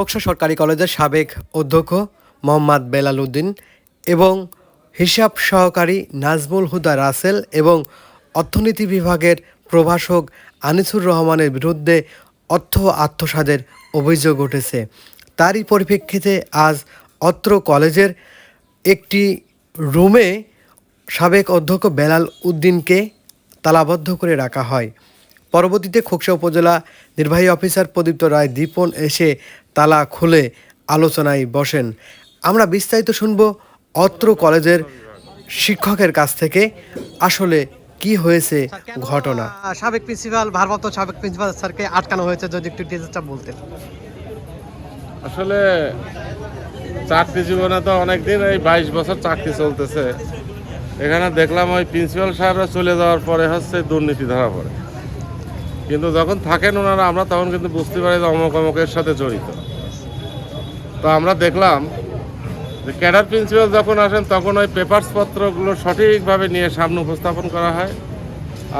খোকসা সরকারি কলেজের সাবেক অধ্যক্ষ মোহাম্মদ বেলাল উদ্দিন এবং হিসাব সহকারী নাজমুল হুদা রাসেল এবং অর্থনীতি বিভাগের প্রভাষক আনিসুর রহমানের বিরুদ্ধে অর্থ আত্মসাদের অভিযোগ উঠেছে। তারই পরিপ্রেক্ষিতে আজ অত্র কলেজের একটি রুমে সাবেক অধ্যক্ষ বেলাল উদ্দিনকে তালাবদ্ধ করে রাখা হয়। পরবর্তীতে খোকসা উপজেলা নির্বাহী অফিসার প্রদীপ্ত রায় দীপন এসে তালা খুলে আলোচনায় বসেন। আমরা বিস্তারিত শুনব অত্র কলেজের শিক্ষকের কাছ থেকে আসলে কি হয়েছে ঘটনা। সাবেক প্রিন্সিপাল ভারপ্রাপ্ত সাবেক প্রিন্সিপাল স্যারকে আটকানো হয়েছে যদি একটু ডিটেলসটা বলতেন। আসলে চাকরি জীবনে তো অনেকদিন এই বাইশ বছর চাকরি চলতেছে। এখানে দেখলাম ওই প্রিন্সিপাল সাহেবরা চলে যাওয়ার পরে হচ্ছে দুর্নীতি ধরা পড়ে। কিন্তু যখন থাকেন ওনারা আমরা তখন কিন্তু বুঝতে পারি যে অমক অমকের সাথে জড়িত। তো আমরা দেখলাম যে ক্যাডার প্রিন্সিপাল যখন আসেন তখন ওই পেপারস পত্রগুলো সঠিকভাবে নিয়ে সামনে উপস্থাপন করা হয়।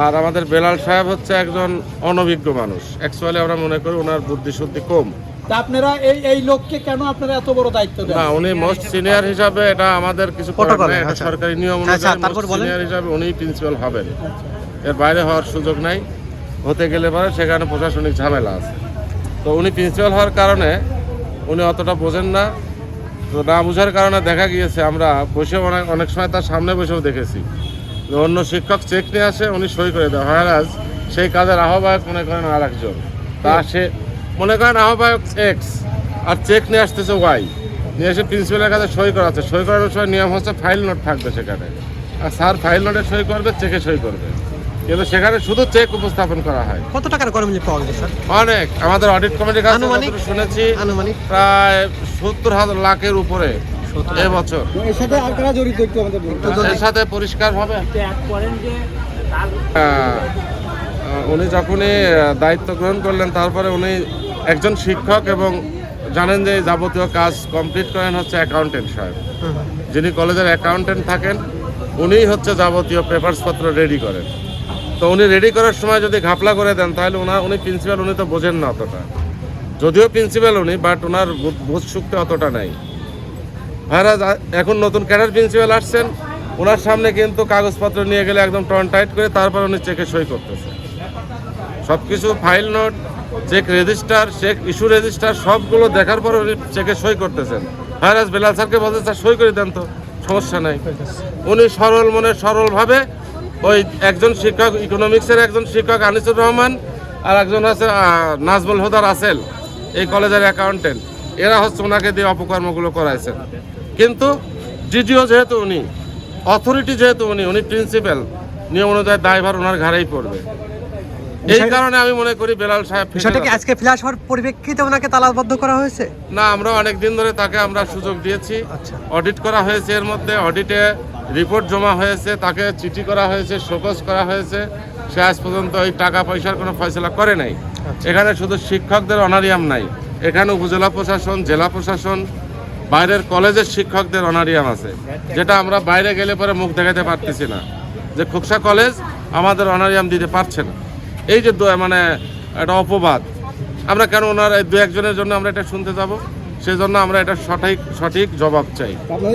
আর আমাদের বেলাল সাহেব হচ্ছে একজন অনভিজ্ঞ মানুষ। অ্যাকচুয়ালি আমরা মনে করি ওনার বুদ্ধি বুদ্ধিশুদ্ধি কম। তা আপনারা এই এই লোককে কেন আপনারা এত বড় দায়িত্ব দেন? না উনি মোস্ট সিনিয়র হিসাবে এটা আমাদের কিছু এটা আচ্ছা। সরকারি নিয়ম আচ্ছা, অনুযায়ী সিনিয়র হিসাবে উনি প্রিন্সিপাল হবেন। এর বাইরে হওয়ার সুযোগ নাই। হতে গেলে পরে সেখানে প্রশাসনিক ঝামেলা আছে। তো উনি প্রিন্সিপাল হওয়ার কারণে উনি অতটা বোঝেন না। তো না বোঝার কারণে দেখা গিয়েছে, আমরা বসে অনেক অনেক সময় তার সামনে বসেও দেখেছি। অন্য শিক্ষক চেক নিয়ে আসে, উনি সই করে দেয়। হয়ারাজ সেই কাজের আহ্বায়ক মনে করেন আর একজন তা সে মনে করেন আহ্বায়ক এক্স আর চেক নিয়ে আসতেছে ওয়াই নিয়ে এসে প্রিন্সিপালের কাছে সই করাচ্ছে। সই করানোর সময় নিয়ম হচ্ছে ফাইল নোট থাকবে সেখানে। আর স্যার ফাইল নোটে সই করবে চেকে সই করবে। কিন্তু সেখানে শুধু চেক উপস্থাপন করা হয়। কত টাকার কর্মী পাওয়া গেছে স্যার? অনেক। আমাদের অডিট কমিটির কাছে আনুমানিক? শুনেছি আনুমানিক? প্রায় সত্তর হাজার লাখের উপরে এবছর এর সাথে আর কারা জড়িত একটু আমাদের বলুন। এর সাথে পরিষ্কার হবে উনি যখনই দায়িত্ব গ্রহণ করলেন তারপরে উনি একজন শিক্ষক এবং জানেন যে যাবতীয় কাজ কমপ্লিট করেন হচ্ছে অ্যাকাউন্টেন্ট সাহেব। যিনি কলেজের অ্যাকাউন্টেন্ট থাকেন উনিই হচ্ছে যাবতীয় পেপারসপত্র রেডি করেন। তো উনি রেডি করার সময় যদি ঘাপলা করে দেন তাহলে ওনার উনি প্রিন্সিপাল উনি তো বোঝেন না অতটা। যদিও প্রিন্সিপাল উনি বাট ওনার বুধ- শক্তি অতটা নাই। ভাইরা এখন নতুন ক্যাডার প্রিন্সিপাল আসছেন। ওনার সামনে কিন্তু কাগজপত্র নিয়ে গেলে একদম টন টাইট করে তারপর উনি চেকে সই করতেছে সব কিছু file note check register check issue register সবগুলো দেখার পর উনি চেকে সই করতেছেন। ভাইরাস বেলাল স্যারকে বলতে স্যার সই করে দেন তো সমস্যা নাই। উনি সরল মনে সরলভাবে ওই একজন শিক্ষক ইকোনমিক্সের একজন শিক্ষক আনিসুর রহমান আর একজন আছে নাজমুল হুদার আসেল এই কলেজের অ্যাকাউন্টেন্ট এরা হচ্ছে ওনাকে দিয়ে অপকর্মগুলো করাইছেন। কিন্তু ডিডিও যেহেতু উনি অথরিটি যেহেতু উনি উনি প্রিন্সিপাল নিয়ম অনুযায়ী দায়ভার ওনার ঘাড়েই পড়বে। এই কারণে আমি মনে করি বেলাল সাহেব ফেসে বিষয়টা কি যাবে। আজকে ফ্ল্যাশ হওয়ার পরিপ্রেক্ষিতে ওনাকে তালাবদ্ধ করা হয়েছে? না আমরা অনেক দিন ধরে তাকে আমরা সুযোগ দিয়েছি। আচ্ছা। অডিট করা হয়েছে এর মধ্যে। অডিটে রিপোর্ট জমা হয়েছে তাকে চিঠি করা হয়েছে শোকজ করা হয়েছে। সে আজ পর্যন্ত ওই টাকা পয়সার কোনো ফয়সলা করে নাই। এখানে শুধু শিক্ষকদের অনারিয়াম নাই এখানে উপজেলা প্রশাসন জেলা প্রশাসন বাইরের কলেজের শিক্ষকদের অনারিয়াম আছে। যেটা আমরা বাইরে গেলে পরে মুখ দেখাতে পারতেছি না। যে খোকসা কলেজ আমাদের অনারিয়াম দিতে পারছে না। এই যে মানে একটা অপবাদ। আমরা কেন ওনার দু একজনের জন্য আমরা এটা শুনতে যাব? সেজন্য আমরা এটা সঠিক সঠিক জবাব চাই।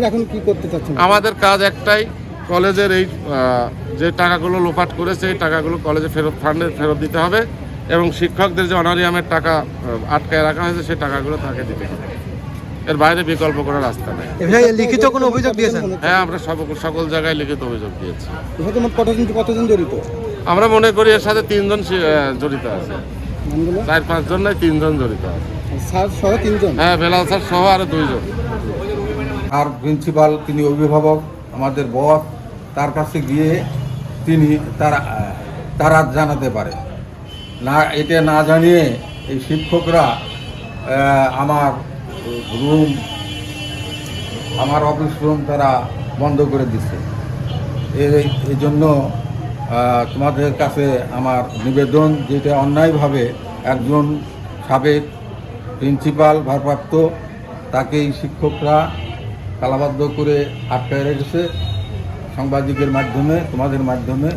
এখন কি করতে চাচ্ছেন? আমাদের কাজ একটাই কলেজের এই যে টাকাগুলো লোপাট করেছে এই টাকাগুলো কলেজে ফেরত ফান্ডে ফেরত দিতে হবে এবং শিক্ষকদের যে অনারিয়ামের টাকা আটকায় রাখা হয়েছে সেই টাকাগুলো তাকে দিতে হবে। এর বাইরে বিকল্প করার রাস্তা নেই। লিখিত কোনো অভিযোগ দিয়েছেন? হ্যাঁ আমরা সব সকল জায়গায় লিখিত অভিযোগ দিয়েছি। কতজন কতজন জড়িত? আমরা মনে করি এর সাথে তিনজন জড়িত আছে। চার পাঁচজন নয় তিনজন জড়িত আছে। স্যার সহ তিনজন? হ্যাঁ বেলাল স্যার সহ আরও দুইজন। আর প্রিন্সিপাল তিনি অভিভাবক আমাদের বস তার কাছে গিয়ে তিনি তারা তারা জানাতে পারে। না এটা না জানিয়ে এই শিক্ষকরা আমার রুম আমার অফিস রুম তারা বন্ধ করে দিচ্ছে। এই এই জন্য তোমাদের কাছে আমার নিবেদন যেটা অন্যায়ভাবে একজন সাবেক প্রিন্সিপাল ভারপ্রাপ্ত তাকে এই শিক্ষকরা তালাবদ্ধ করে আটকায় রেখেছে। সাংবাদিকের মাধ্যমে তোমাদের মাধ্যমে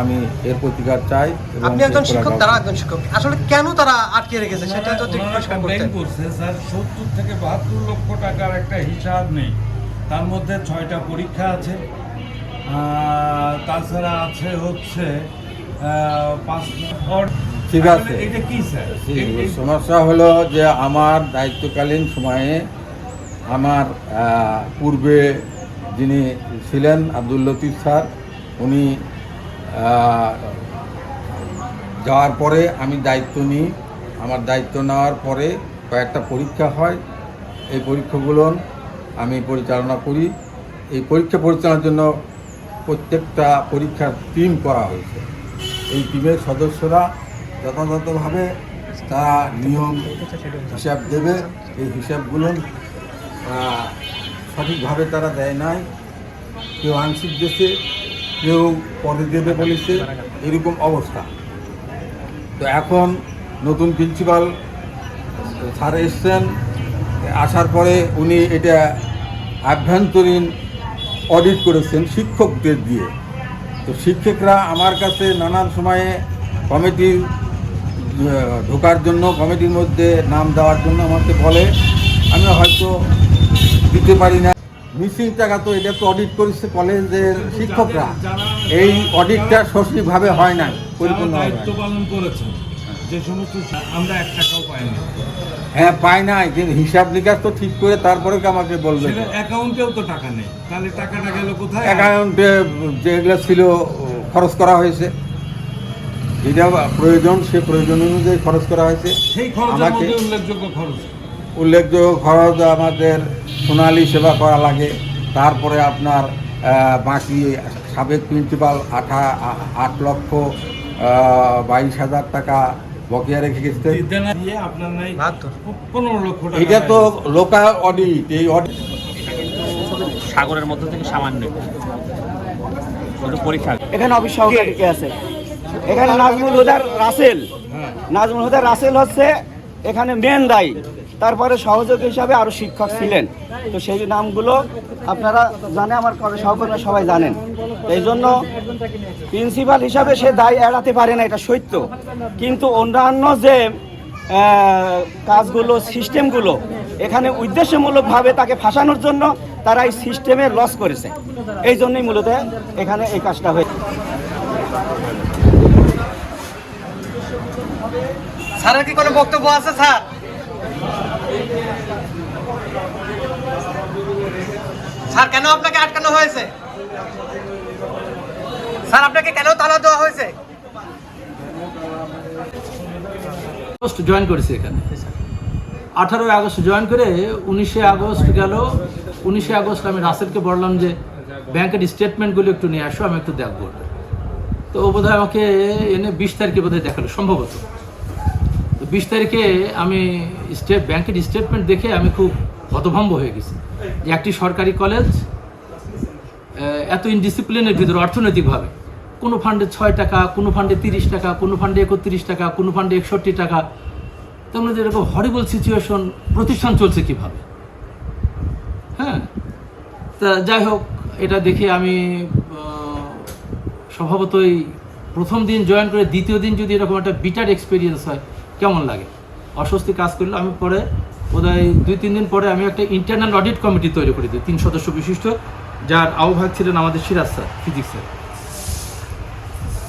আমি এর প্রতিকার চাই আপনি একজন শিক্ষক তারা একজন শিক্ষক। আসলে কেন তারা আটকে রেখেছে? সেটা পরিষ্কার করছে স্যার সত্তর থেকে বাহাত্তর লক্ষ টাকার একটা হিসাব নেই। তার মধ্যে ছয়টা পরীক্ষা আছে। তাছাড়া আছে হচ্ছে পাঁচ ঠিক আছে। সমস্যা হলো যে আমার দায়িত্বকালীন সময়ে আমার পূর্বে যিনি ছিলেন আব্দুল লতিফ স্যার উনি যাওয়ার পরে আমি দায়িত্ব নিই। আমার দায়িত্ব নেওয়ার পরে কয়েকটা পরীক্ষা হয়। এই পরীক্ষাগুলো আমি পরিচালনা করি। এই পরীক্ষা পরিচালনার জন্য প্রত্যেকটা পরীক্ষার টিম করা হয়েছে। এই টিমের সদস্যরা যথাযথভাবে তারা নিয়ম হিসাব দেবে, এই হিসাবগুলো সঠিকভাবে তারা দেয় নাই। কেউ আংশিক দেশে, কেউ পদে দেবে বলেছে, এরকম অবস্থা। তো এখন নতুন প্রিন্সিপাল স্যার এসছেন, আসার পরে উনি এটা আভ্যন্তরীণ অডিট করেছেন শিক্ষকদের দিয়ে। তো শিক্ষকরা আমার কাছে নানান সময়ে কমিটির ঢোকার জন্য কমিটির মধ্যে নাম দেওয়ার জন্য আমাকে বলে। আমি হয়তো দিতে পারি না। মিসিং টাকা তো এটা তো অডিট করেছে কলেজের শিক্ষকরা। এই অডিটটা সঠিকভাবে হয় নাই যারা পরিপূর্ণ দায়িত্ব পালন করেছেন যে সমস্ত আমরা এক টাকাও পাইনি হ্যাঁ পাই নাই কিন্তু হিসাব নিকাশ তো ঠিক করে তারপরে আমাকে বলবে? অ্যাকাউন্টেও তো টাকা নেই। তাহলে টাকাটা গেল কোথায়? অ্যাকাউন্টে যেগুলো ছিল খরচ করা হয়েছে। যেটা প্রয়োজন সে প্রয়োজন অনুযায়ী খরচ করা হয়েছে। সেই খরচের আমাকে উল্লেখযোগ্য খরচ। উল্লেখযোগ্য খরচ আমাদের সোনালী সেবা করা লাগে। তারপরে আপনার বাকি সাবেক প্রিন্সিপাল আঠা আট লক্ষ বাইশ হাজার টাকা বকেয়া রেখে গেছে। দেনা দিয়ে আপনার নাই বাহাত্তর। পনেরো লক্ষ টাকা এটা তো লোকাল অডিট এই অডিট সাগরের মধ্য থেকে সামান্য। পরীক্ষা। এখানে অফিস সহকারী কে আছে? এখানে নাজমুল হুদার রাসেল। নাজমুল হুদার রাসেল হচ্ছে এখানে মেন দায়ী। তারপরে সহযোগী হিসাবে আরও শিক্ষক ছিলেন। তো সেই নামগুলো আপনারা জানে আমার সহকর্মী সবাই জানেন। এই জন্য প্রিন্সিপাল হিসাবে সে দায় এড়াতে পারে না এটা সত্য। কিন্তু অন্যান্য যে কাজগুলো সিস্টেমগুলো এখানে উদ্দেশ্যমূলকভাবে তাকে ফাঁসানোর জন্য তারা এই সিস্টেমে লস করেছে। এই জন্যই মূলত এখানে এই কাজটা হয়েছে। স্যারের কি কোনো বক্তব্য আছে, স্যার? স্যার, কেন আপনাকে আটকানো হয়েছে? স্যার, আপনাকে কেন তালা দেওয়া হয়েছে? জয়েন করেছি এখানে। আঠারোই আগস্ট জয়েন করে উনিশে আগস্ট আগস্ট আমি বললাম যে, ব্যাংকের স্টেটমেন্টগুলো একটু নিয়ে আসো, আমি একটু। তো বোধহয় আমাকে এনে বিশ তারিখে বোধহয় দেখাল, সম্ভবত। বিশ তারিখে আমি স্টেট ব্যাংকের স্টেটমেন্ট দেখে আমি খুব হতভম্ব হয়ে গেছি। যে একটি সরকারি কলেজ এত ইনডিসিপ্লিনের ভিতরে অর্থনৈতিকভাবে। কোনো ফান্ডে ছয় টাকা, কোনো ফান্ডে তিরিশ টাকা, কোনো ফান্ডে একত্রিশ টাকা, কোনো ফান্ডে একষট্টি টাকা। তেমন এরকম হরিবল সিচুয়েশন প্রতিষ্ঠান চলছে কীভাবে? হ্যাঁ? তা যাই হোক, এটা দেখে আমি স্বভাবতই প্রথম দিন জয়েন করে দ্বিতীয় দিন যদি এরকম একটা বিটার এক্সপিরিয়েন্স হয় কেমন লাগে? অস্বস্তি কাজ করলে আমি পরে বোধহয় দুই, তিন দিন পরে আমি একটা ইন্টারনাল অডিট কমিটি তৈরি করে দিই, তিন সদস্য বিশিষ্ট, যার আহ্বায়ক ছিলেন আমাদের সিরাজ স্যার ফিজিক্স স্যার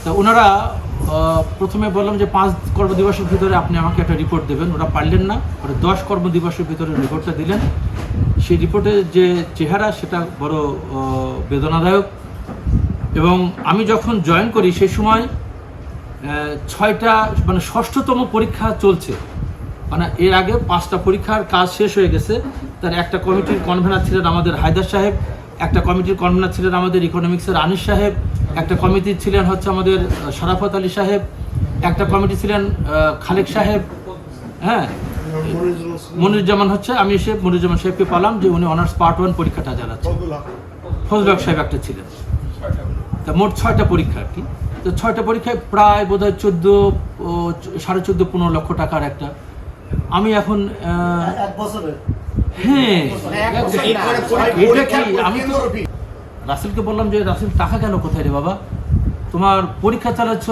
তা ওনারা প্রথমে বললাম যে পাঁচ কর্মদিবসের ভিতরে আপনি আমাকে একটা রিপোর্ট দেবেন, ওরা পারলেন না ওরা দশ কর্মদিবসের ভিতরে রিপোর্টটা দিলেন। সেই রিপোর্টের যে চেহারা, সেটা বড় বেদনাদায়ক। এবং আমি যখন জয়েন করি, সেই সময় ছয়টা মানে ষষ্ঠতম পরীক্ষা চলছে। মানে এর আগে পাঁচটা পরীক্ষার কাজ শেষ হয়ে গেছে। তার একটা কমিটির কনভেনার ছিলেন আমাদের হায়দার সাহেব একটা কমিটির কনভেনার ছিলেন আমাদের ইকোনমিক্সের আনিস সাহেব একটা কমিটি ছিলেন হচ্ছে আমাদের আহ, শরাফত আলী সাহেব একটা কমিটি ছিলেন খালেক সাহেব হ্যাঁ? মনিরুজ্জামান হচ্ছে আমি এসে মনিরুজ্জামান সাহেবকে পালাম যে উনি অনার্স পার্ট ওয়ান পরীক্ষাটা চালাচ্ছেন ফজল সাহেব একটা ছিলেন। তা মোট ছয়টা পরীক্ষা আর কি। তো ছয়টা পরীক্ষায় প্রায় বোধ হয় চোদ্দ সাড়ে চোদ্দ পনেরো লক্ষ টাকার একটা। আমি এখন হ্যাঁ। এটা কি? আমি রাসেলকে বললাম যে রাসেল টাকা কেন কোথায় রে বাবা? তোমার পরীক্ষা চালাচ্ছ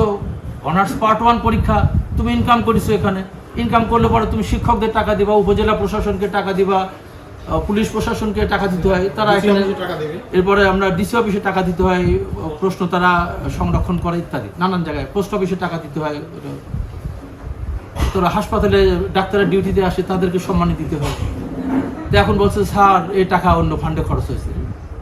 অনার্স পার্ট ওয়ান পরীক্ষা তুমি ইনকাম করেছ এখানে। ইনকাম করলে পরে তুমি শিক্ষকদের টাকা দিবা উপজেলা প্রশাসনকে টাকা দিবা পুলিশ প্রশাসনকে টাকা দিতে হয় তারা এখানে এরপরে আমরা ডিসি অফিসে টাকা দিতে হয় প্রশ্ন তারা সংরক্ষণ করে ইত্যাদি নানান জায়গায় পোস্ট অফিসে টাকা দিতে হয়। তোরা হাসপাতালে ডাক্তারের ডিউটিতে আসে তাদেরকে সম্মান দিতে হয়। তো এখন বলছে স্যার এই টাকা অন্য ফান্ডে খরচ হয়েছে।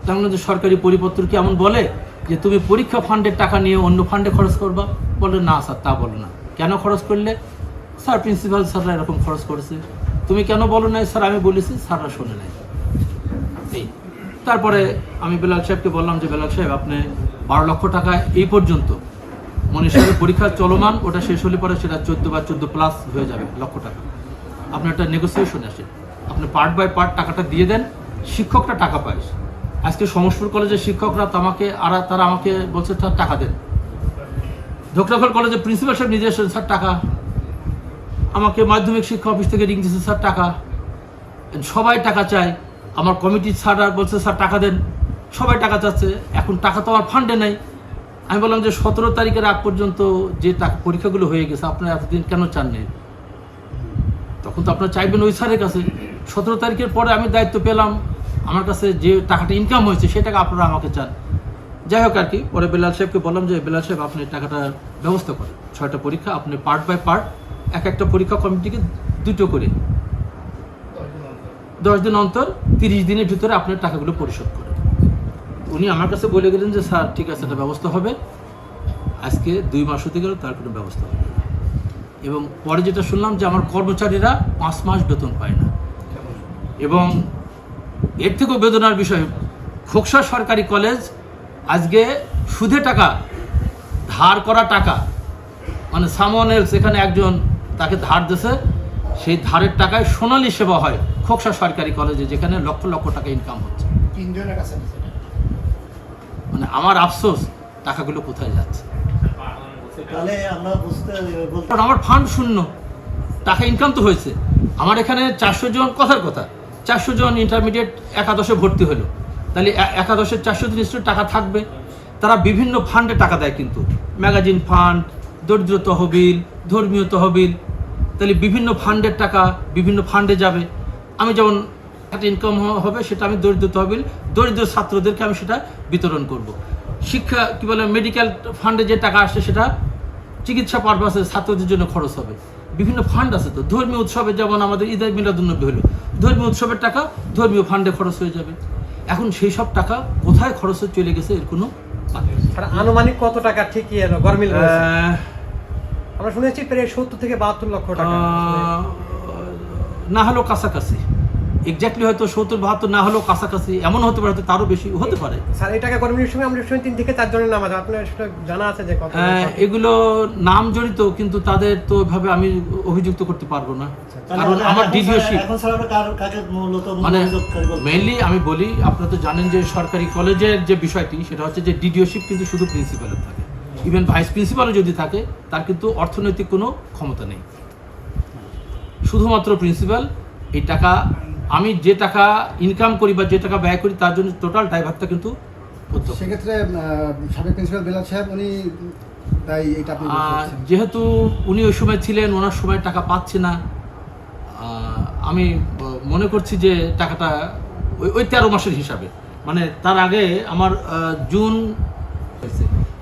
তেমন যে সরকারি পরিপত্র কি এমন বলে যে তুমি পরীক্ষা ফান্ডের টাকা নিয়ে অন্য ফান্ডে খরচ করবা? বলে না স্যার তা বলে না। কেন খরচ করলে? স্যার প্রিন্সিপাল স্যাররা এরকম খরচ করেছে। তুমি কেন বলো নাই? স্যার, আমি বলেছি, স্যাররা শোনে নাই। তারপরে আমি বেলাল সাহেবকে বললাম যে, বেলাল সাহেব, আপনি বারো লক্ষ টাকা এই পর্যন্ত, মনীষের পরীক্ষা চলমান, ওটা শেষ হলে পরে সেটা চোদ্দ বা চোদ্দ প্লাস হয়ে যাবে, লক্ষ টাকা। আপনি একটা নেগোসিয়েশন আসে আপনি পার্ট বাই পার্ট টাকাটা দিয়ে দেন, শিক্ষকরা টাকা পায়। আজকে সমসপুর কলেজের শিক্ষকরা তো আমাকে, আর, তারা আমাকে বলছে টাকা দেন। ধোকরাখল কলেজের প্রিন্সিপাল সাহেব নিজে স্যার, টাকা আমাকে মাধ্যমিক শিক্ষা অফিস থেকে রিং দিয়েছে, স্যার, টাকা। সবাই টাকা চায়। আমার কমিটির স্যাররা বলছে, স্যার, টাকা দেন। সবাই টাকা চাচ্ছে। এখন টাকা তো আমার ফান্ডে নেই। আমি বললাম যে, সতেরো তারিখের আগ পর্যন্ত যে পরীক্ষাগুলো হয়ে গেছে, আপনারা এতদিন কেন চান নেই তখন তো আপনারা চাইবেন ওই স্যারের কাছে। সতেরো তারিখের পরে আমি দায়িত্ব পেলাম। আমার কাছে যে টাকাটা ইনকাম হয়েছে সেই টাকা আপনারা আমাকে চান। যাই হোক আর কি, পরে বেলাল সাহেবকে বললাম যে, বেলাল সাহেব, আপনি টাকাটার ব্যবস্থা করেন। ছয়টা পরীক্ষা, আপনি পার্ট বাই পার্ট এক একটা পরীক্ষা কমিটিকে দুটো করে। দশ দিন অন্তর, তিরিশ দিনের ভিতরে আপনার টাকাগুলো পরিশোধ করেন উনি আমার কাছে বলে গেলেন যে, স্যার, ঠিক আছে এটা ব্যবস্থা হবে। আজকে দুই মাস হতে গেল, তার কোনো ব্যবস্থা হবে এবং পরে যেটা শুনলাম যে, আমার কর্মচারীরা পাঁচ মাস বেতন পায় না। এবং এর থেকেও বেদনার বিষয়, খোকসা সরকারি কলেজ আজকে সুদে টাকা, ধার করা টাকা। মানে সামন এলস, এখানে একজন তাকে ধার দিছে সেই ধারের টাকায় সোনালী সেবা হয় খোকসা সরকারি কলেজে যেখানে লক্ষ লক্ষ টাকা ইনকাম হচ্ছে। মানে আমার আফসোস টাকাগুলো কোথায় যাচ্ছে? আমরা ফান্ড শূন্য টাকা ইনকাম তো হয়েছে। আমার এখানে চারশো জন কথার কথা চারশো জন ইন্টারমিডিয়েট একাদশে ভর্তি হলো। তাহলে একাদশের চারশো জন স্টুডেন্ট টাকা থাকবে। তারা বিভিন্ন ফান্ডে টাকা দেয় কিন্তু ম্যাগাজিন ফান্ড দরিদ্র তহবিল ধর্মীয় তহবিল তাহলে বিভিন্ন ফান্ডের টাকা বিভিন্ন ফান্ডে যাবে। আমি যেমন একটা ইনকাম হবে সেটা আমি দরিদ্র তহবিল দরিদ্র ছাত্রদেরকে আমি সেটা বিতরণ করব। শিক্ষা কি বলে মেডিকেল ফান্ডে যে টাকা আসে সেটা চিকিৎসা পারপাসে ছাত্রদের জন্য খরচ হবে। বিভিন্ন ফান্ড আছে তো ধর্মীয় উৎসবে যেমন আমাদের ঈদ মিলাদুন্নবী হলো ধর্মীয় উৎসবের টাকা ধর্মীয় ফান্ডে খরচ হয়ে যাবে। এখন সেই সব টাকা কোথায় খরচ হয়ে চলে গেছে এর কোনো আর আনুমানিক কত টাকা ঠিকই গরমিল আমরা শুনেছি প্রায় সত্তর থেকে বাহাত্তর লক্ষ টাকা। না হলেও কাছাকাছি। এক্স্যাক্টলি হয়তো সত্তর বাহাত্তর না হলেও কাছাকাছি। এমন হতে পারে হয়তো তারও বেশি হতে পারে। স্যার এই টাকা গরমিলের সময় আমরা শুনে তিন থেকে চার জনের নাম আছে। আপনার সেটা জানা আছে যে কত আহ, এগুলো নাম জড়িত কিন্তু তাদের তো ভাবে আমি অভিযুক্ত করতে পারব না। কারণ আমার ডিডিওশিপ এখন স্যার আমরা কার- কাকে মূলত মানে মেইনলি আমি বলি আপনারা তো জানেন যে সরকারি কলেজের যে বিষয়টি সেটা হচ্ছে যে ডিডিওশিপ কিন্তু শুধু প্রিন্সিপালের থাকে। ইভেন ভাইস প্রিন্সিপালও যদি থাকে তার কিন্তু অর্থনৈতিক কোনো ক্ষমতা নেই শুধুমাত্র প্রিন্সিপাল এই টাকা আমি যে টাকা ইনকাম করি বা যে টাকা ব্যয় করি তার জন্য টোটাল ড্রাইভারটা কিন্তু সেক্ষেত্রে সাবেক প্রিন্সিপাল বেলাল সাহেব উনি তাই এটা। যেহেতু উনি ওই সময় ছিলেন ওনার সময় টাকা পাচ্ছে না আমি মনে করছি যে টাকাটা ওই ওই তেরো মাসের হিসাবে মানে তার আগে আমার জুন।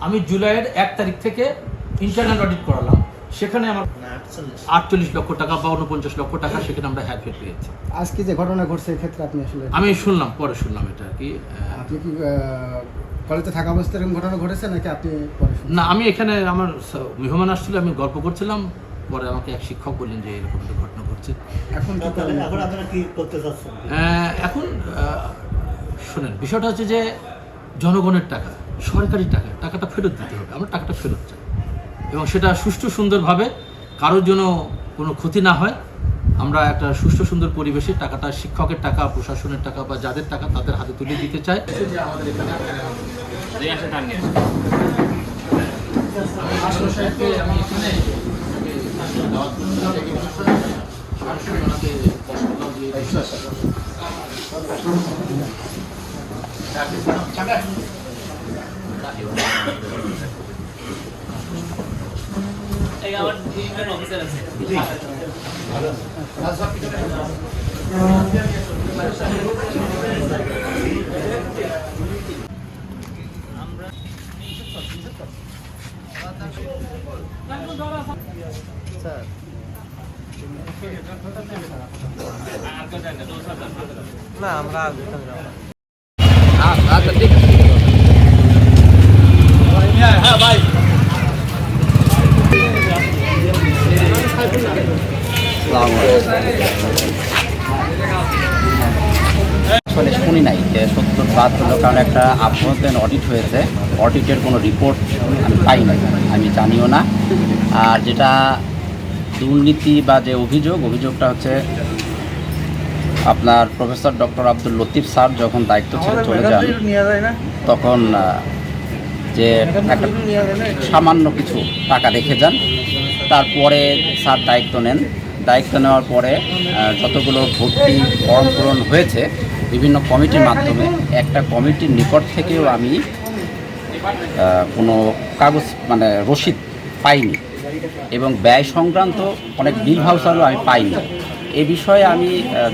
আমি জুলাইয়ের এক তারিখ থেকে ইন্টারনাল অডিট করালাম। সেখানে আমার আটচল্লিশ। লক্ষ টাকা বা উনপঞ্চাশ লক্ষ টাকা সেখানে আমরা হ্যারফের পেয়েছি। আজকে যে ঘটনা ঘটছে এক্ষেত্রে আপনি আসলে আমি শুনলাম পরে শুনলাম এটা আর কি আপনি কি কলেজে থাকা অবস্থায় এরকম ঘটনা ঘটেছে নাকি আপনি না আমি এখানে আমার মেহমান আসছিল আমি গল্প করছিলাম পরে আমাকে এক শিক্ষক বললেন যে এরকম একটা ঘটনা ঘটছে। এখন এখন আপনারা কি করতে চাচ্ছেন? এখন শোনেন বিষয়টা হচ্ছে যে জনগণের টাকা। সরকারি টাকা, টাকাটা ফেরত দিতে হবে। আমরা টাকাটা ফেরত চাই। এবং সেটা সুষ্ঠু সুন্দরভাবে কারোর জন্য কোনো ক্ষতি না হয়। আমরা একটা সুষ্ঠু সুন্দর পরিবেশে টাকাটা শিক্ষকের টাকা, প্রশাসনের টাকা বা যাদের টাকা তাদের হাতে তুলে দিতে চাই। বিষয়ে। জায়গায় আবার ডিভিশন অফিসার আছে আসলে শুনি নাই যে সত্তর বাদ হলো কারণ একটা আভ্যন্তরীণ অডিট হয়েছে। অডিটের কোনো রিপোর্ট আমি পাই নাই আমি জানিও না। আর যেটা দুর্নীতি বা যে অভিযোগ অভিযোগটা হচ্ছে আপনার professor doctor Abdul Latif sir যখন দায়িত্ব ছেড়ে চলে যান তখন যে একটা সামান্য কিছু টাকা রেখে যান। তারপরে স্যার দায়িত্ব নেন। দায়িত্ব নেওয়ার পরে যতগুলো ভর্তি ফর্ম পূরণ হয়েছে, বিভিন্ন কমিটির মাধ্যমে, একটা কমিটির নিকট থেকেও আমি কোনো কাগজ মানে রসিদ পাইনি এবং ব্যয় সংক্রান্ত অনেক বিল ভাউচারও আমি পাইনি। এ বিষয়ে আমি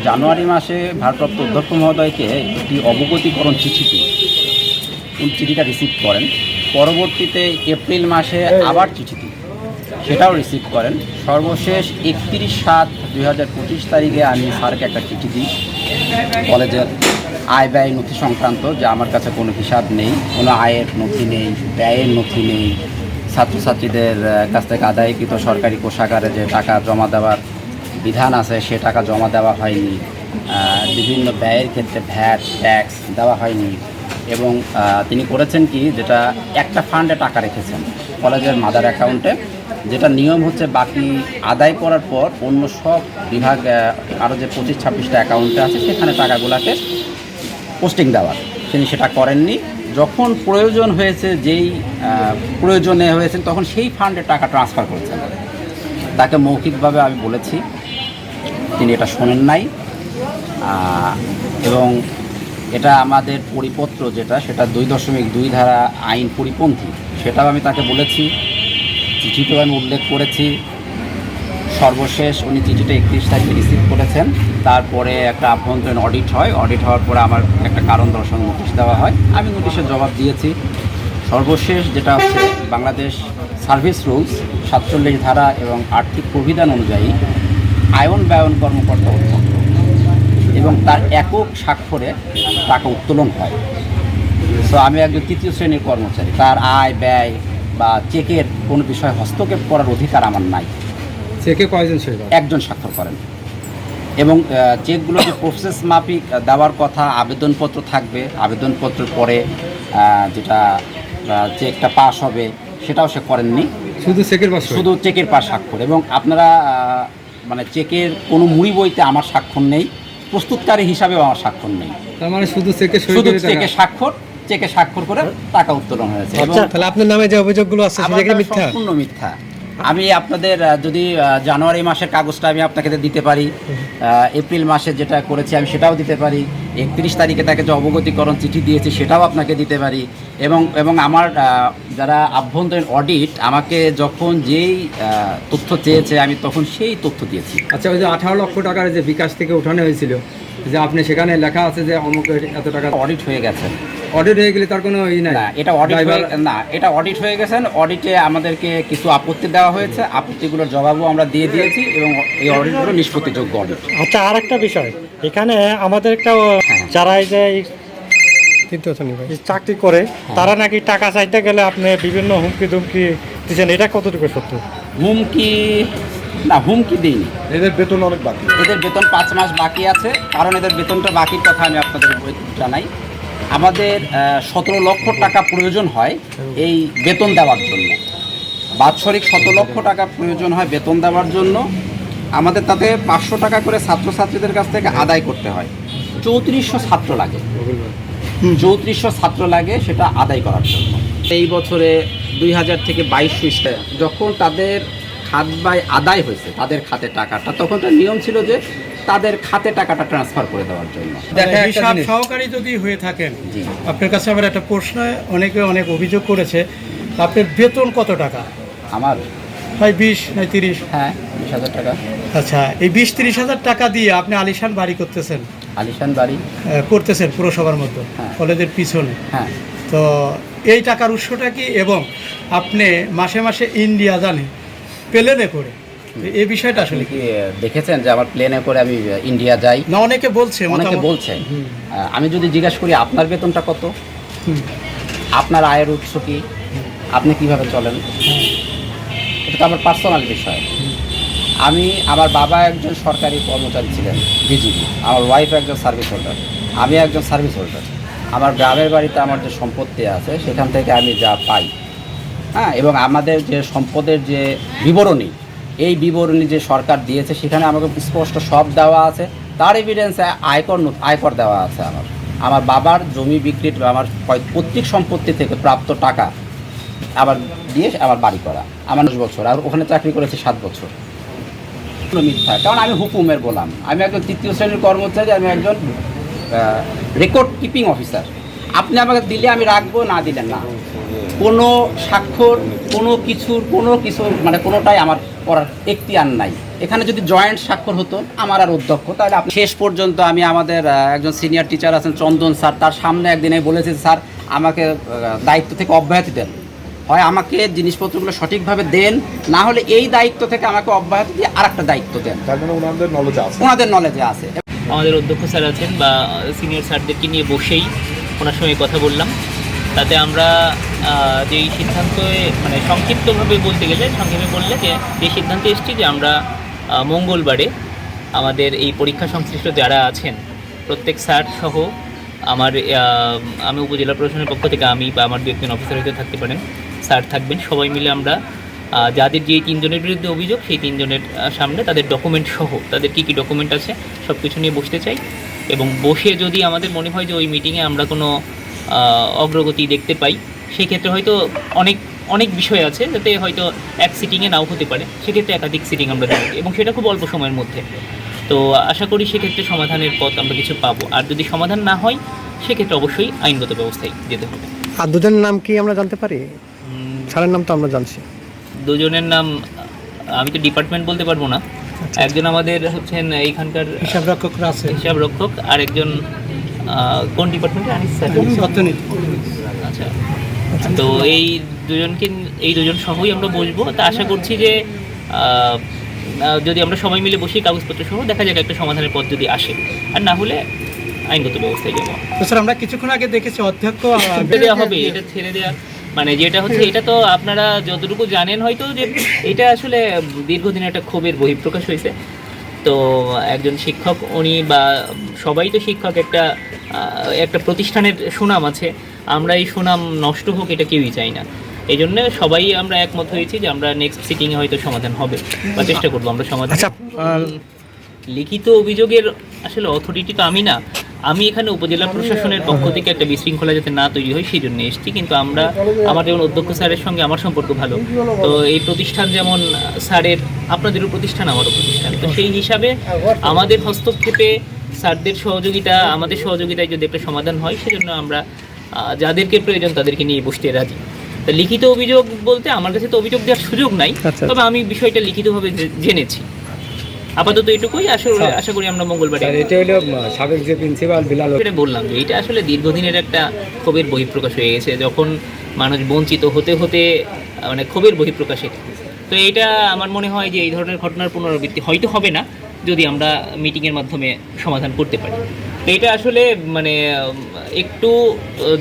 জানুয়ারি মাসে ভারপ্রাপ্ত অধ্যক্ষ মহোদয়কে একটি অবগতিকরণ চিঠি দিই। চিঠিটা রিসিভ করেন। পরবর্তীতে এপ্রিল মাসে আবার চিঠি দিই। সেটাও রিসিভ করেন। সর্বশেষ একত্রিশ সাত দুই হাজার পঁচিশ তারিখে আমি স্যারকে একটা চিঠি দিই। কলেজের আয় ব্যয় নথি সংক্রান্ত, যে আমার কাছে কোনো হিসাব নেই, কোনো আয়ের নথি নেই, ব্যয়ের নথি নেই। ছাত্রছাত্রীদের কাছ থেকে আদায়কৃত সরকারি কোষাগারে যে টাকা জমা দেওয়ার বিধান আছে, সে টাকা জমা দেওয়া হয়নি। বিভিন্ন ব্যয়ের ক্ষেত্রে ভ্যাট, ট্যাক্স দেওয়া হয়নি। এবং তিনি করেছেন কি, যেটা একটা ফান্ডে টাকা রেখেছেন, কলেজের মাদার অ্যাকাউন্টে যেটা নিয়ম হচ্ছে বাকি আদায় করার পর অন্য সব বিভাগ আরও যে পঁচিশ ছাব্বিশটা অ্যাকাউন্টে আছে, সেখানে টাকাগুলোকে পোস্টিং দেওয়ার তিনি সেটা করেননি। যখন প্রয়োজন হয়েছে, যেই প্রয়োজনে হয়েছে তখন সেই ফান্ডে টাকা ট্রান্সফার করেছেন। তাকে মৌখিকভাবে আমি বলেছি, তিনি এটা শোনেন নাই। এবং এটা আমাদের পরিপত্র যেটা, সেটা দুই দশমিক দুই ধারা আইন পরিপন্থী। সেটাও আমি তাকে বলেছি, চিঠিতেও আমি উল্লেখ করেছি। সর্বশেষ উনি চিঠিটা একত্রিশ তারিখে রিসিভ করেছেন। তারপরে একটা আভ্যন্তরীণ অডিট হয়। অডিট হওয়ার পরে আমার একটা কারণ দর্শন নোটিশ দেওয়া হয়। আমি নোটিশের জবাব দিয়েছি। সর্বশেষ যেটা হচ্ছে বাংলাদেশ সার্ভিস রুলস, সাতচল্লিশ ধারা এবং আর্থিক প্রবিধান অনুযায়ী আয়ন ব্যয়ন কর্মকর্তা এবং তার একক স্বাক্ষরে টাকা উত্তোলন হয়। সো আমি একজন তৃতীয় শ্রেণির কর্মচারী। তার আয় ব্যয় বা চেকের কোনো বিষয়ে হস্তক্ষেপ করার অধিকার আমার নাই। চেকে কয়জন একজন স্বাক্ষর করেন। এবং চেকগুলো যে প্রসেস মাফিক দেওয়ার কথা আবেদনপত্র থাকবে। আবেদনপত্রের পরে যেটা চেকটা পাস হবে সেটাও সে করেননি। শুধু চেকের পাশ শুধু চেকের পাশ স্বাক্ষর। এবং আপনারা মানে চেকের কোনো মুড়ি বইতে আমার স্বাক্ষর নেই। প্রস্তুতকারী হিসাবে আমার স্বাক্ষর নেই। তার মানে শুধু চেকে শুধু চেকে স্বাক্ষর চেকে স্বাক্ষর করে টাকা উত্তোলন হয়েছে। তাহলে আপনার নামে যে অভিযোগগুলো আছে নামে মিথ্যা? সম্পূর্ণ মিথ্যা। আমি আপনাদের যদি জানুয়ারি মাসের কাগজটা আমি আপনাকে দিতে পারি এপ্রিল মাসে যেটা করেছি আমি সেটাও দিতে পারি, একত্রিশ তারিখে তাকে যে অবগতিকরণ চিঠি দিয়েছি সেটাও আপনাকে দিতে পারি এবং এবং আমার যারা আভ্যন্তরীণ অডিট আমাকে যখন যেই তথ্য চেয়েছে আমি তখন সেই তথ্য দিয়েছি। আচ্ছা ওই যে আঠারো লক্ষ টাকার যে বিকাশ থেকে উঠানো হয়েছিল যে আপনি সেখানে লেখা আছে যে অমুক এত টাকা অডিট হয়ে গেছে। অডিট হয়ে গেলে তার কোনো ই নাই? না এটা অডিট হয়ে না এটা অডিট হয়ে গেছেন অডিটে আমাদেরকে কিছু আপত্তি দেওয়া হয়েছে। আপত্তিগুলোর জবাবও আমরা দিয়ে দিয়েছি এবং এই অডিটগুলো নিষ্পত্তিযোগ্য অডিট আচ্ছা আর একটা বিষয়। এখানে আমাদের একটা হ্যাঁ। যারা এই যে চাকরি করে তারা নাকি টাকা চাইতে গেলে আপনি বিভিন্ন হুমকি ধুমকি দিচ্ছেন এটা কতটুকু সত্য? হুমকি না হুমকি দিইনি। এদের বেতন অনেক বাকি। এদের বেতন পাঁচ মাস বাকি আছে কারণ এদের বেতনটা বাকির কথা আমি আপনাদের জানাই। আমাদের সতেরো লক্ষ টাকা প্রয়োজন হয় এই বেতন দেওয়ার জন্য। বাৎসরিক সতেরো লক্ষ টাকা প্রয়োজন হয় বেতন দেওয়ার জন্য। আমাদের তাতে পাঁচশো টাকা করে ছাত্রছাত্রীদের কাছ থেকে আদায় করতে হয়। চৌত্রিশশো ছাত্র লাগে। চৌত্রিশশো ছাত্র লাগে সেটা আদায় করার জন্য। এই বছরে দুই হাজার থেকে বাইশশো যখন তাদের খাত বাই আদায় হয়েছে তাদের খাতে টাকাটা। তখন তো নিয়ম ছিল যে তাদের খাতে টাকাটা ট্রান্সফার করে দেওয়ার জন্য। দেখা একটা হিসাব সহকারী যদি হয়ে থাকেন আপনার কাছে আমার একটা প্রশ্ন অনেকে অনেক অভিযোগ করেছে আপনার বেতন কত টাকা? আমার? হয় বিশ নয় তিরিশ? হ্যাঁ বিশ হাজার টাকা। আচ্ছা এই বিশ তিরিশ হাজার টাকা দিয়ে আপনি আলিশান বাড়ি করতেছেন? আলিশান বাড়ি? করতেছেন পুরসভার মধ্যে হ্যাঁ। কলেজের পিছনে? হ্যাঁ। তো এই টাকার উৎসটা কি? এবং আপনি মাসে মাসে ইন্ডিয়া জানে প্লেনে করে। এই বিষয়টা আসলে কি দেখেছেন যে আমার প্লেনে করে আমি ইন্ডিয়া যাই? না অনেকে বলছে অনেকে বলছে। আমি যদি জিজ্ঞাসা করি আপনার বেতনটা কত? আপনার আয়ের উৎস কি? আপনি কীভাবে চলেন? এটা তো আমার পার্সোনাল বিষয়। আমি আমার বাবা একজন সরকারি কর্মচারী ছিলেন বিজিবি। আমার ওয়াইফ একজন সার্ভিস হোল্ডার আমি একজন সার্ভিস হোল্ডার আমার গ্রামের বাড়িতে আমার যে সম্পত্তি আছে সেখান থেকে আমি যা পাই হ্যাঁ এবং আমাদের যে সম্পদের যে বিবরণী, এই বিবরণী যে সরকার দিয়েছে, সেখানে আমাকে স্পষ্ট সব দেওয়া আছে। তার এভিডেন্সে আয়কর আয়কর দেওয়া আছে আমার। আমার বাবার জমি বিক্রির আমার পৈতৃক সম্পত্তি থেকে প্রাপ্ত টাকা আবার দিয়ে আমার বাড়ি করা। আমার দশ বছর, আর ওখানে চাকরি করেছে সাত বছর। মিথ্যা। কারণ আমি হুকুমের বললাম আমি একজন তৃতীয় শ্রেণির কর্মচারী, আমি একজন রেকর্ড কিপিং অফিসার আপনি আমাকে দিলে আমি রাখব না দিলেন না। কোনো স্বাক্ষর কোনো কিছুর কোনো কিছু মানে কোনোটাই আমার করার এখতিয়ার নাই। এখানে যদি জয়েন্ট স্বাক্ষর হতো আমার আর অধ্যক্ষ তাহলে আপনি শেষ পর্যন্ত আমি আমাদের একজন সিনিয়র টিচার আছেন চন্দন স্যার তার সামনে একদিন আমি বলেছি স্যার আমাকে দায়িত্ব থেকে অব্যাহতি দেন। হয় আমাকে জিনিসপত্রগুলো সঠিকভাবে দেন না হলে এই দায়িত্ব থেকে আমাকে অব্যাহতি দিয়ে আর একটা দায়িত্ব দেন। তার জন্য ওনাদের নলেজ আছে। ওনাদের নলেজে আছে। আমাদের অধ্যক্ষ স্যার আছেন বা সিনিয়র স্যারদেরকে নিয়ে বসেই ওনার সঙ্গে কথা বললাম। তাতে আমরা যেই সিদ্ধান্তে মানে সংক্ষিপ্তভাবে বলতে গেলে, সংক্ষেপে বললে যে যে সিদ্ধান্তে এসেছি যে আমরা মঙ্গলবারে আমাদের এই পরীক্ষা সংশ্লিষ্ট যারা আছেন, প্রত্যেক স্যার সহ আমার আমি উপজেলা প্রশাসনের পক্ষ থেকে আমি বা আমার দু একজন অফিসার হয়তো থাকতে পারেন, স্যার থাকবেন, সবাই মিলে আমরা যাদের যে তিনজনের বিরুদ্ধে অভিযোগ, সেই তিনজনের সামনে তাদের ডকুমেন্ট সহ, তাদের কী কী ডকুমেন্ট আছে সব কিছু নিয়ে বসতে চাই। এবং বসে যদি আমাদের মনে হয় যে ওই মিটিংয়ে আমরা কোনো অগ্রগতি দেখতে পাই সেক্ষেত্রে হয়তো অনেক অনেক বিষয় আছে যাতে হয়তো এক সিটিংয়ে নাও হতে পারে। সেক্ষেত্রে একাধিক সিটিং আমরা দেবো এবং সেটা খুব অল্প সময়ের মধ্যে। তো আশা করি সেক্ষেত্রে সমাধানের পথ আমরা কিছু পাবো। আর যদি সমাধান না হয় সেক্ষেত্রে অবশ্যই আইনগত ব্যবস্থায় যেতে হবে। আর দুজনের নাম কি আমরা জানতে পারি? স্যারের নাম তো আমরা জানছি। দুজনের নাম আমি তো ডিপার্টমেন্ট বলতে পারব না। একজন আমাদের হচ্ছেন এইখানকার হিসাব রক্ষকরা আছে। হিসাব রক্ষক আর একজন কোন ডিপার্টমেন্টে আনিস স্যার। অর্থনীতি আচ্ছা। তো এই দুজনকে এই দুজন সহই আমরা বসবো। তা আশা করছি যে যদি আমরা সবাই মিলে বসি কাগজপত্র সহ দেখা যাক একটা সমাধানের পথ যদি আসে। আর না হলে আইনগত ব্যবস্থায় যাব। তো স্যার আমরা কিছুক্ষণ আগে দেখেছি অধ্যক্ষ দেওয়া হবে এটা ছেড়ে দেওয়া মানে যেটা হচ্ছে এটা তো আপনারা যতটুকু জানেন হয়তো যে এটা আসলে দীর্ঘদিন একটা ক্ষোভের বহিঃপ্রকাশ হয়েছে। তো একজন শিক্ষক উনি বা সবাই তো শিক্ষক একটা একটা প্রতিষ্ঠানের সুনাম আছে। আমরা এই সুনাম নষ্ট হোক এটা কেউই চাই না। এই জন্য সবাই আমরা একমত হয়েছি যে আমরা নেক্সট সিটিংয়ে হয়তো সমাধান হবে বা চেষ্টা করব আমরা সমাধান। আচ্ছা লিখিত অভিযোগের আসলে অথরিটি তো আমি না। আমি এখানে উপজেলা প্রশাসনের পক্ষ থেকে একটা বিশৃঙ্খলা যাতে না তৈরি হয় সেই জন্য এসেছি। কিন্তু আমরা আমার যেমন অধ্যক্ষ স্যারের সঙ্গে আমার সম্পর্ক ভালো। তো এই প্রতিষ্ঠান যেমন স্যারের আপনাদেরও প্রতিষ্ঠান আমারও প্রতিষ্ঠান। তো সেই হিসাবে আমাদের হস্তক্ষেপে স্যারদের সহযোগিতা আমাদের সহযোগিতায় যদি একটা সমাধান হয় সেজন্য আমরা যাদেরকে প্রয়োজন তাদেরকে নিয়ে বসতে রাজি। তা লিখিত অভিযোগ বলতে আমার কাছে তো অভিযোগ দেওয়ার সুযোগ নাই। আচ্ছা। তবে আমি বিষয়টা লিখিতভাবে জেনেছি। আপাতত এটুকুই। আশা আশা করি আমরা মঙ্গলবারে এটা হলো সাবেক যে প্রিন্সিপাল বিলাল বললাম যে এটা আসলে দীর্ঘদিনের একটা ক্ষোভের বহিঃপ্রকাশ হয়ে গেছে। যখন মানুষ বঞ্চিত হতে হতে মানে ক্ষোভের বহিঃপ্রকাশ। তো এটা আমার মনে হয় যে এই ধরনের ঘটনার পুনরাবৃত্তি হয়তো হবে না যদি আমরা মিটিংয়ের মাধ্যমে সমাধান করতে পারি। তো এটা আসলে মানে একটু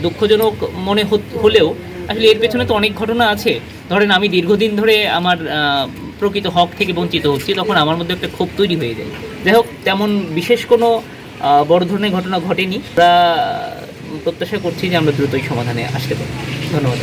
দুঃখজনক মনে হলেও আসলে এর পেছনে তো অনেক ঘটনা আছে। ধরেন আমি দীর্ঘদিন ধরে আমার প্রকৃত হক থেকে বঞ্চিত হচ্ছি, তখন আমার মধ্যে একটা ক্ষোভ তৈরি হয়ে যায়। যাই হোক, তেমন বিশেষ কোনো বড় ধরনের ঘটনা ঘটেনি। আমরা প্রত্যাশা করছি যে আমরা দ্রুতই সমাধানে আসতে পারি। ধন্যবাদ।